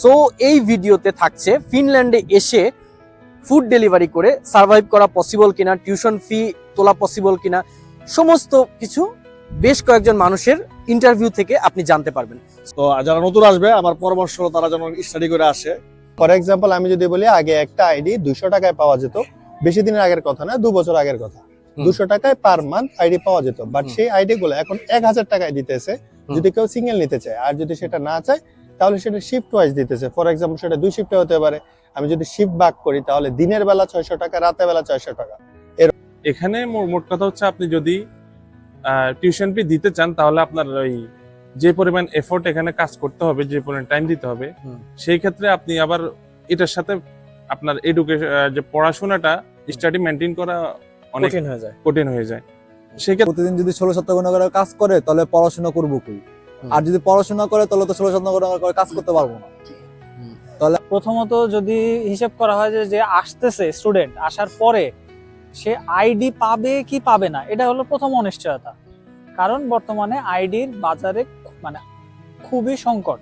So এই ভিডিওতে থাকছে ফিনল্যান্ডে এসে ফুড ডেলিভারি করে সার্ভাইভ করা পসিবল কিনা টিউশন ফি তোলা পসিবল কিনা সমস্ত কিছু বেশ কয়েকজন মানুষের ইন্টারভিউ থেকে আপনি জানতে পারবেন। তো যারা নতুন আসবে আমার পরামর্শ হলো তারা যেন স্টাডি করে আসে। ফর এক্সাম্পল আমি যদি বলি আগে একটা আইডি দুইশো টাকায় পাওয়া যেত। বেশি দিনের আগের কথা না দু বছর আগের কথা। দুশো টাকায় পার মান্থ আইডি পাওয়া যেত। বাট সেই আইডি গুলো এখন এক হাজার টাকায় দিতেছে। যদি কেউ সিঙ্গেল নিতে চায় আর যদি সেটা না চায় তাহলে সেটা শিফট ওয়াইজ দিতেছে। ফর এক্সাম্পল সেটা দুই শিফটে হতে পারে। আমি যদি শিফট বাক করি তাহলে দিনের বেলা ছয়শো টাকা রাতের বেলা ছয়শো টাকা। এখানে মোট কথা হচ্ছে আপনি যদি টিউশন ফি দিতে চান তাহলে আপনার ওই যে পরিমাণ এফোর্ট এখানে কাজ করতে হবে যে পরিমাণ টাইম দিতে হবে সেই ক্ষেত্রে আপনি আবার এটার সাথে আপনার এডুকেশন যে পড়াশোনাটা স্টাডি মেনটেন করা অনেক কঠিন হয়ে যায়। কঠিন হয়ে যায়। সেক্ষেত্রে প্রতিদিন যদি ষোলো সপ্তাহ ঘণ্টা কাজ করে তাহলে পড়াশোনা করব কই? হুম। আর যদি পড়াশোনা করে, তাহলে তো ষোলো সতেরো করে কাজ করতে পারব না। তাহলে প্রথমত যদি হিসেব করা হয় যে আসতেছে স্টুডেন্ট আসার পরে সে আইডি পাবে কি পাবে না, এটা হলো প্রথম অনিশ্চয়তা। কারণ বর্তমানে আইডির বাজারে মানে খুবই সংকট।